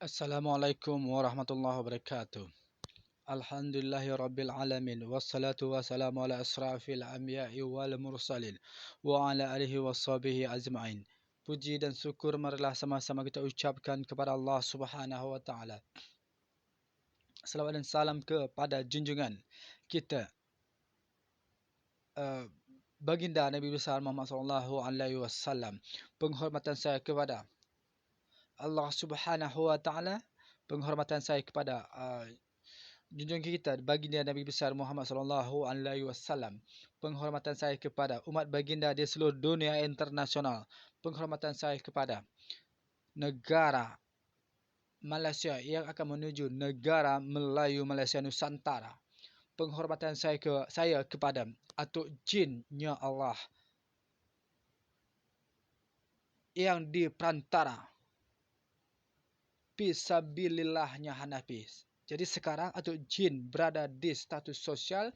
Assalamualaikum warahmatullahi wabarakatuh. Alhamdulillahi alamin wassalatu wassalamu ala asrafil anbiya'i wal mursalin wa ala alihi washabihi ajma'in. Puji dan syukur marilah sama-sama kita ucapkan kepada Allah Subhanahu wa taala. Salawat dan salam kepada junjungan kita uh, baginda Nabi besar Muhammad sallallahu alaihi wasallam. Penghormatan saya kepada Allah Subhanahu wa taala, penghormatan saya kepada uh, junjungan kita baginda Nabi besar Muhammad sallallahu alaihi wasallam. Penghormatan saya kepada umat baginda di seluruh dunia internasional. Penghormatan saya kepada negara Malaysia yang akan menuju negara Melayu Malaysia Nusantara. Penghormatan saya ke saya kepada atuk jinnya Allah yang di perantara Pisabilillahnya Hanafi. Jadi sekarang atau jin berada di status sosial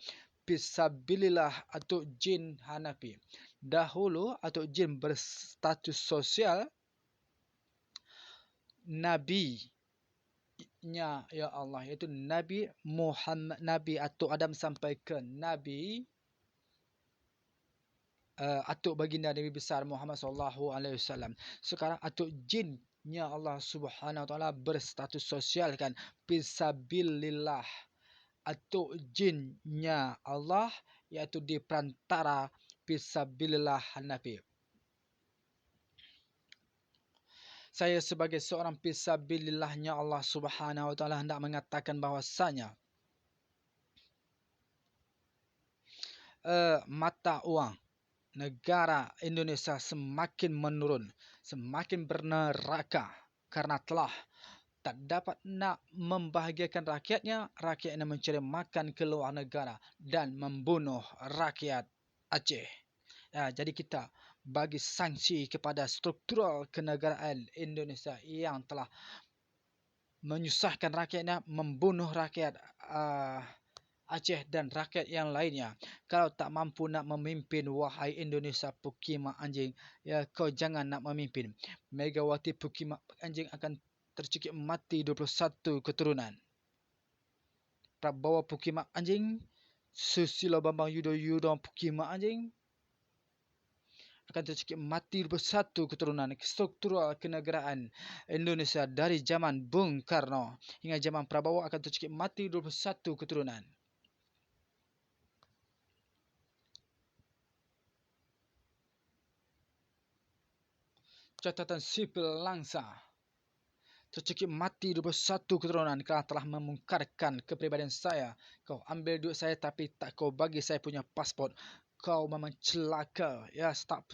Pisabilillah atau jin Hanafi. Dahulu atau jin berstatus sosial Nabi nya ya Allah iaitu Nabi Muhammad Nabi atau Adam sampai ke Nabi uh, atuk baginda Nabi besar Muhammad sallallahu alaihi wasallam. Sekarang atuk jin nya Allah Subhanahu Wa Taala berstatus sosial kan. Fisabilillah atau jinnya Allah iaitu di perantara fisabilillah Hanafi. Saya sebagai seorang fisabilillahnya Allah Subhanahu Wa Taala hendak mengatakan bahawasanya uh, mata uang negara Indonesia semakin menurun, semakin berneraka karena telah tak dapat nak membahagiakan rakyatnya, rakyatnya mencari makan ke luar negara dan membunuh rakyat Aceh. Ya, jadi kita bagi sanksi kepada struktural kenegaraan Indonesia yang telah menyusahkan rakyatnya, membunuh rakyat uh, Aceh dan rakyat yang lainnya. Kalau tak mampu nak memimpin wahai Indonesia Pukima Anjing, ya kau jangan nak memimpin. Megawati Pukima Anjing akan tercekik mati 21 keturunan. Prabawa Pukima Anjing, Susilo Bambang Yudhoyono Pukima Anjing akan tercekik mati 21 keturunan struktural kenegaraan Indonesia dari zaman Bung Karno hingga zaman Prabowo akan tercekik mati 21 keturunan. Catatan sipil langsa. Tercekik mati 21 keturunan kerana telah memungkarkan kepribadian saya. Kau ambil duit saya tapi tak kau bagi saya punya pasport. Kau memang celaka. Ya, stop.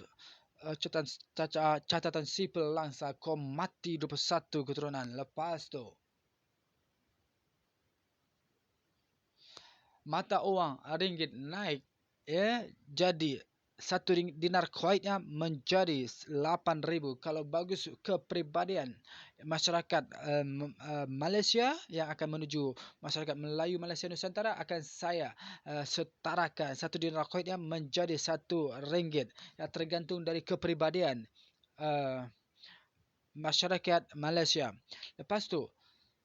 Uh, catatan, catatan sipil langsa. Kau mati 21 keturunan. Lepas tu. Mata uang ringgit naik. Ya, jadi satu dinar Kuwaitnya menjadi 8,000. Kalau bagus kepribadian masyarakat um, uh, Malaysia yang akan menuju masyarakat Melayu Malaysia Nusantara akan saya uh, setarakan satu dinar Kuwaitnya menjadi satu ringgit. Ya, tergantung dari kepribadian uh, masyarakat Malaysia. Lepas tu,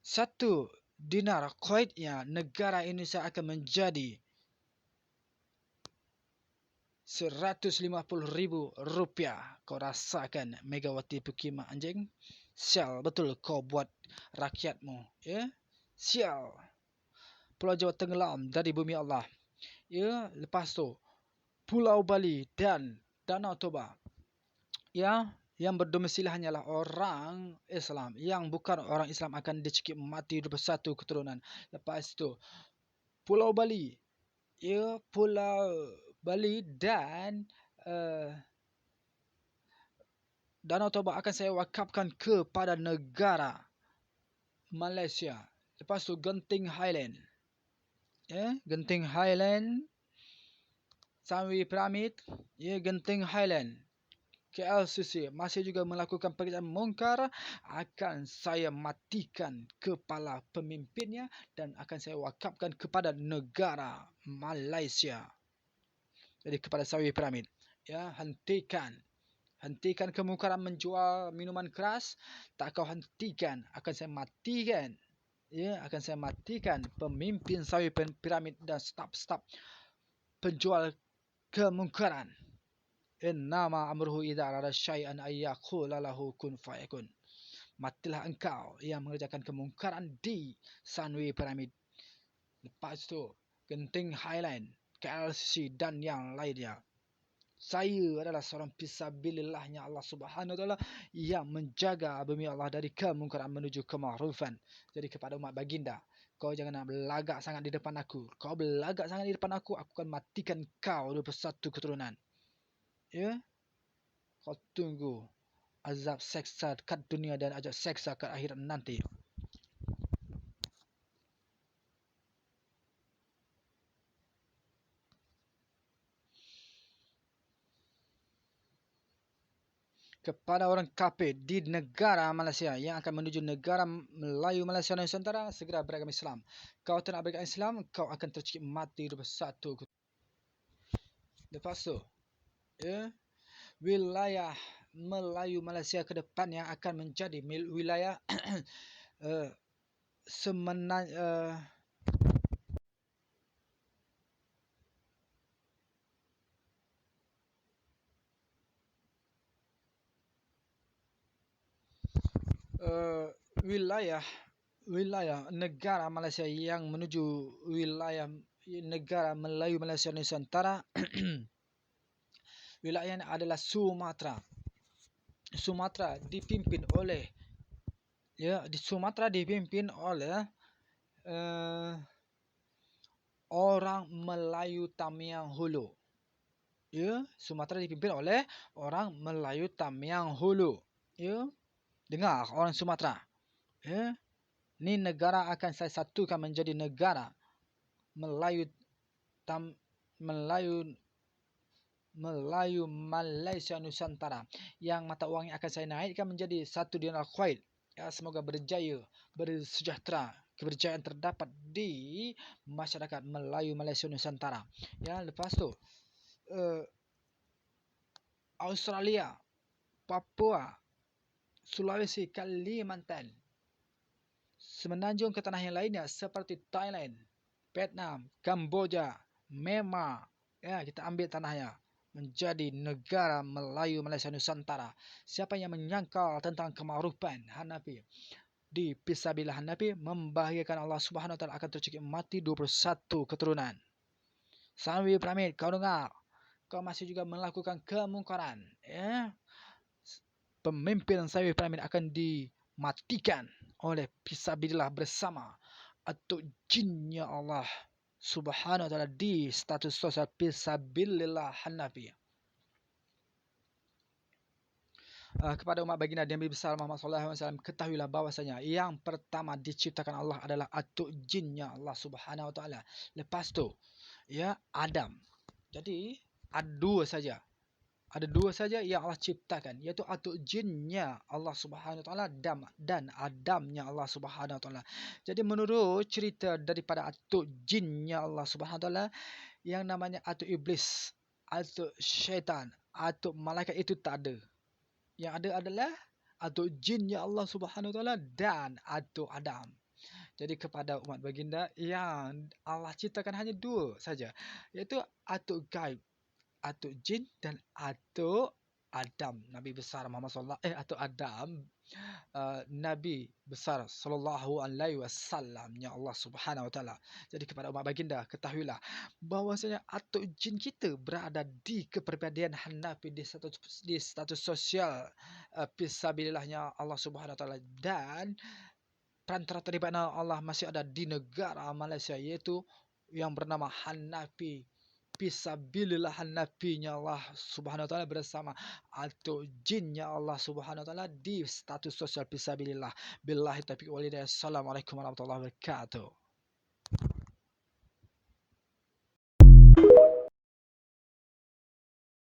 satu dinar Kuwaitnya negara Indonesia akan menjadi ribu rupiah kau rasakan megawati pukima anjing. Sial betul kau buat rakyatmu ya? Sial. Pulau jawa tenggelam dari bumi Allah ya? Lepas tu pulau bali dan danau toba ya? Yang berdomisili hanyalah orang Islam yang bukan orang Islam akan dicekik mati 21 keturunan. Lepas tu pulau bali ya? Pulau Bali dan uh, Danau Toba akan saya wakafkan kepada negara Malaysia. Lepas tu Genting Highland. Yeah, Genting Highland. Samwi Pyramid. Ya, yeah, Genting Highland. KLCC masih juga melakukan pekerjaan mungkar akan saya matikan kepala pemimpinnya dan akan saya wakafkan kepada negara Malaysia. Jadi kepada sawi piramid. Ya, hentikan. hentikan kemungkaran menjual minuman keras. Tak kau hentikan akan saya matikan. Ya akan saya matikan pemimpin sawi piramid dan staf-staf penjual kemungkaran. Innama amruhu idza arada syai'an ayyaqula lahu kun fayakun. Matilah engkau yang mengerjakan kemungkaran di Sunway Pyramid lepas tu Genting Highland KLCC dan yang lainnya saya adalah seorang pisabilillahnya Allah Subhanahu Wa Taala yang menjaga bumi Allah dari kemungkaran menuju kemakrufan. Jadi kepada umat baginda, kau jangan nak belagak sangat di depan aku. Kau belagak sangat di depan aku, aku akan matikan kau 21 keturunan. Ya? Kau tunggu azab seksa kat dunia dan azab seksa kat akhirat nanti. Kepada orang kafir di negara Malaysia yang akan menuju negara Melayu Malaysia Nusantara segera beragama Islam. Kau tak nak beragama Islam, kau akan tercikik mati di satu. Lepas tu, ya, wilayah Melayu Malaysia ke depan yang akan menjadi wilayah uh, semenanya uh, uh, wilayah wilayah negara Malaysia yang menuju wilayah negara Melayu Malaysia Nusantara wilayah ini adalah Sumatera Sumatera dipimpin oleh ya di Sumatera dipimpin oleh uh, orang Melayu Tamiang Hulu ya Sumatera dipimpin oleh orang Melayu Tamiang Hulu ya Dengar orang Sumatera. Ya. Ni negara akan saya satukan menjadi negara Melayu tam, Melayu Melayu Malaysia Nusantara yang mata wangnya akan saya naikkan menjadi satu dinar Kuwait. Ya, semoga berjaya, bersejahtera, keberjayaan terdapat di masyarakat Melayu Malaysia Nusantara. Ya, lepas tu uh, Australia, Papua, Sulawesi, Kalimantan. Semenanjung ke tanah yang lainnya seperti Thailand, Vietnam, Kamboja, Myanmar. Ya, kita ambil tanahnya menjadi negara Melayu Malaysia Nusantara. Siapa yang menyangkal tentang kemarupan Hanafi di Pisabilah Hanafi membahagiakan Allah Subhanahu Taala akan tercekik mati 21 keturunan. Sanwi Pramid, kau dengar? Kau masih juga melakukan kemungkaran. Ya? Pemimpin saya Pyramid akan dimatikan oleh Pisabilillah bersama atau jinnya Allah subhanahu wa ta'ala di status sosial Pisabilillah Hanafi. Uh, kepada umat baginda yang besar Muhammad sallallahu alaihi wasallam ketahuilah bahwasanya yang pertama diciptakan Allah adalah atuk jinnya Allah Subhanahu wa taala. Lepas tu ya Adam. Jadi ada dua saja ada dua saja yang Allah ciptakan iaitu atuk jinnya Allah Subhanahu Wa Taala dan Adamnya Allah Subhanahu Wa Taala. Jadi menurut cerita daripada atuk jinnya Allah Subhanahu Wa Taala yang namanya atuk iblis, atuk syaitan, atuk malaikat itu tak ada. Yang ada adalah atuk jinnya Allah Subhanahu Wa Taala dan atuk Adam. Jadi kepada umat baginda yang Allah ciptakan hanya dua saja iaitu atuk gaib atuk jin dan atuk Adam. Nabi besar Muhammad sallallahu eh atuk Adam uh, Nabi besar sallallahu alaihi wasallam. Ya Allah Subhanahu wa taala. Jadi kepada umat baginda ketahuilah bahwasanya atuk jin kita berada di kepribadian Hanafi di status di status sosial uh, fisabilillahnya Allah Subhanahu wa taala. Dan perantara daripada Allah masih ada di negara Malaysia iaitu yang bernama Hanafi Fisabilillah nabinya Allah subhanahu wa ta'ala bersama atau jinnya Allah subhanahu wa ta'ala di status sosial fisabilillah. Billahi taufiq walidayah. Assalamualaikum warahmatullahi wabarakatuh.